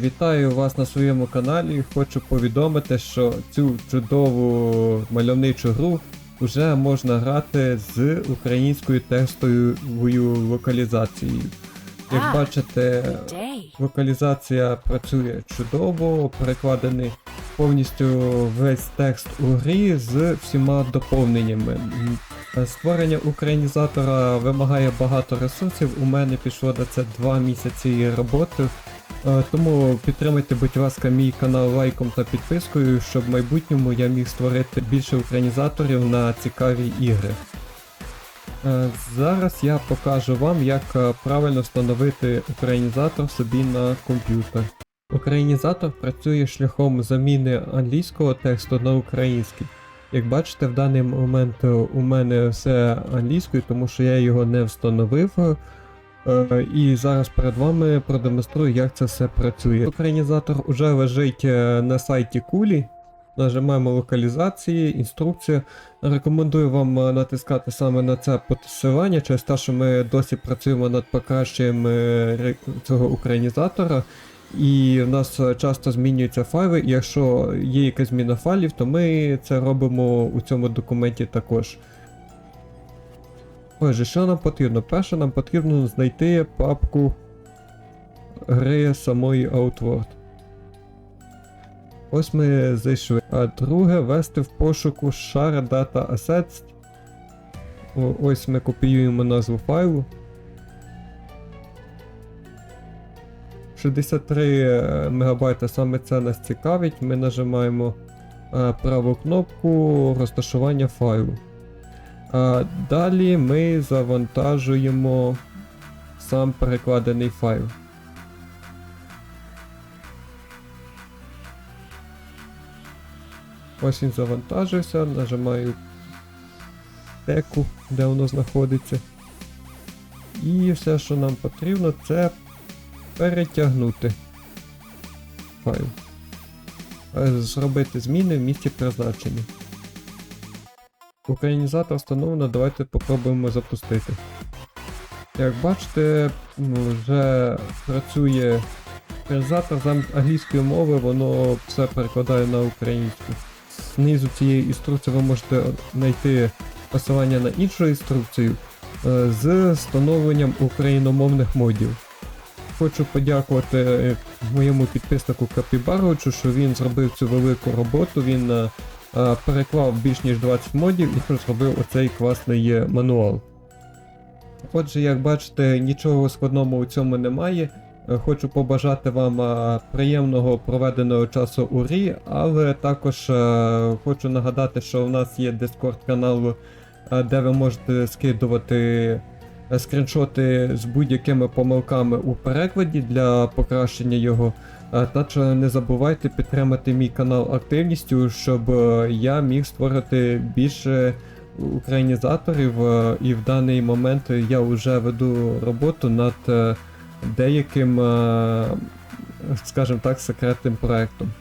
Вітаю вас на своєму каналі. Хочу повідомити, що цю чудову мальовничу гру вже можна грати з українською текстовою локалізацією. Як бачите, локалізація працює чудово, перекладений повністю весь текст у грі з всіма доповненнями. Створення українізатора вимагає багато ресурсів. У мене пішло на це 2 місяці роботи. Е, Тому підтримайте, будь ласка, мій канал лайком та підпискою, щоб в майбутньому я міг створити більше українізаторів на цікаві ігри. Е, Зараз я покажу вам, як е, правильно встановити українізатор собі на комп'ютер. Українізатор працює шляхом заміни англійського тексту на український. Як бачите, в даний момент у мене все англійською, тому що я його не встановив. Е, І зараз перед вами продемонструю, як це все працює. Українізатор уже лежить е, на сайті Кулі. Нажимаємо локалізації, інструкція. Рекомендую вам е, натискати саме на це посилання, через те, що ми досі працюємо над покращенням цього українізатора. І в нас часто змінюються файли, якщо є якась зміна файлів, то ми це робимо у цьому документі також. Отже, що нам потрібно? Перше, нам потрібно знайти папку гри самої Outward. Ось ми зайшли. А друге ввести в пошуку Share Data Assets. Ось ми копіюємо назву файлу. 63 МБ саме це нас цікавить. Ми нажимаємо е, праву кнопку розташування файлу. А далі ми завантажуємо сам перекладений файл. Ось він завантажився, нажимаю теку, де воно знаходиться. І все, що нам потрібно, це перетягнути файл. Е, Зробити зміни в місці призначення. Українізатор встановлено, давайте попробуємо запустити. Як бачите, вже працює українізатор з англійської мови, воно все перекладає на українську. Знизу цієї інструкції ви можете знайти посилання на іншу інструкцію е, з встановленням україномовних модів. Хочу подякувати е, моєму підписнику Капібаровичу, що він зробив цю велику роботу. Він е, переклав більш ніж 20 модів і зробив оцей класний е, мануал. Отже, як бачите, нічого складного у цьому немає. Е, Хочу побажати вам е, приємного проведеного часу у Рі, але також е, хочу нагадати, що в нас є Discord канал, е, де ви можете скидувати е, скріншоти з будь-якими помилками у перекладі для покращення його. Е, Також не забувайте підтримати мій канал активністю, щоб е, я міг створити більше українізаторів, е, і в даний момент я вже веду роботу над е, деяким, е, скажімо так, секретним проектом.